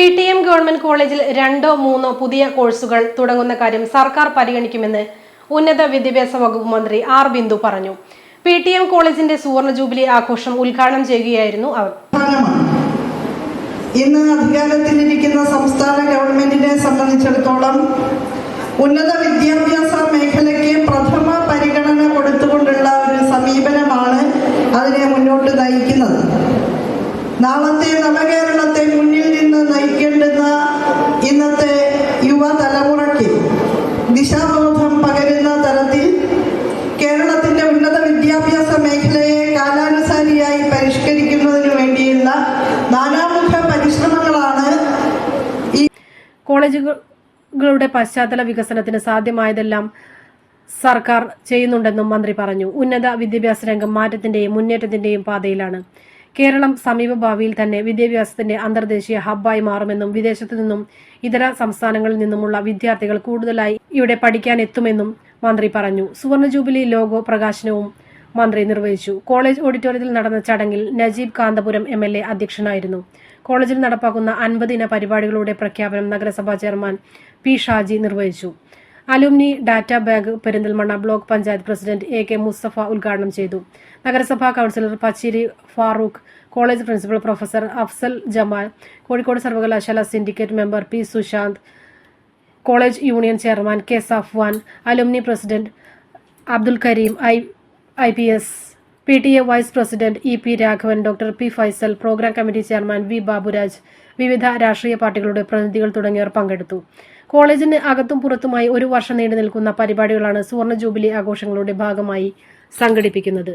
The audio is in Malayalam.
പി ടി എം ഗവൺമെന്റ് കോളേജിൽ രണ്ടോ മൂന്നോ പുതിയ കോഴ്സുകൾ തുടങ്ങുന്ന കാര്യം സർക്കാർ പരിഗണിക്കുമെന്ന് ഉന്നത വിദ്യാഭ്യാസ വകുപ്പ് മന്ത്രി ആർ ബിന്ദു പറഞ്ഞു. പി ടി എം കോളേജിന്റെ സുവർണ ജൂബിലി ആഘോഷം ഉദ്ഘാടനം ചെയ്യുകയായിരുന്നു അവർ. ഇന്ന് അധികാരത്തിലിരിക്കുന്ന സംസ്ഥാന ഗവൺമെന്റിനെ സംബന്ധിച്ചിടത്തോളം ഉന്നത വിദ്യാഭ്യാസ മേഖലയ്ക്ക് പ്രഥമ പരിഗണന കൊടുത്തുകൊണ്ടുള്ള ഒരു സമീപനമാണ് അതിനെ മുന്നോട്ട് നയിക്കുന്നത്. നാളത്തെ നവകേരളത്തെ കോളേജുകളുടെ പശ്ചാത്തല വികസനത്തിന് സാധ്യമായതെല്ലാം സർക്കാർ ചെയ്യുന്നുണ്ടെന്നും മന്ത്രി പറഞ്ഞു. ഉന്നത വിദ്യാഭ്യാസ രംഗം മാറ്റത്തിന്റെയും മുന്നേറ്റത്തിന്റെയും പാതയിലാണ്. കേരളം സമീപ ഭാവിയിൽ തന്നെ വിദ്യാഭ്യാസത്തിന്റെ അന്തർദേശീയ ഹബ്ബായി മാറുമെന്നും വിദേശത്തു നിന്നും ഇതര സംസ്ഥാനങ്ങളിൽ നിന്നുമുള്ള വിദ്യാർത്ഥികൾ കൂടുതലായി ഇവിടെ പഠിക്കാൻ എത്തുമെന്നും മന്ത്രി പറഞ്ഞു. സുവർണ ജൂബിലി ലോഗോ പ്രകാശനവും മന്ത്രി നിർവഹിച്ചു. കോളേജ് ഓഡിറ്റോറിയത്തിൽ നടന്ന ചടങ്ങിൽ Najeeb Kanthapuram M L A അധ്യക്ഷനായിരുന്നു. കോളേജിൽ നടപ്പാക്കുന്ന അൻപതിന പരിപാടികളുടെ പ്രഖ്യാപനം നഗരസഭാ ചെയർമാൻ പി ഷാജി നിർവഹിച്ചു. Alumni data bank Perinthalmanna block panchayat president A K Musthafa ഉദ്ഘാടനം ചെയ്തു. നഗരസഭാ councillor Pachiri Farook college principal professor Afsal Jamal Kozhikode സർവകലാശാല syndicate member P Sushanth college union chairman K Safwan alumni president Abdul Kareem I I P S P T A vice president E P Raghavan doctor P Faisal programme committee chairman V Baburaj വിവിധ രാഷ്ട്രീയ പാർട്ടികളുടെ പ്രതിനിധികൾ തുടങ്ങിയവർ പങ്കെടുത്തു. കോളേജിന് അകത്തും പുറത്തുമായി ഒരു വർഷം നീണ്ടു നിൽക്കുന്ന പരിപാടികളാണ് സുവർണ ജൂബിലി ആഘോഷങ്ങളുടെ ഭാഗമായി സംഘടിപ്പിക്കുന്നത്.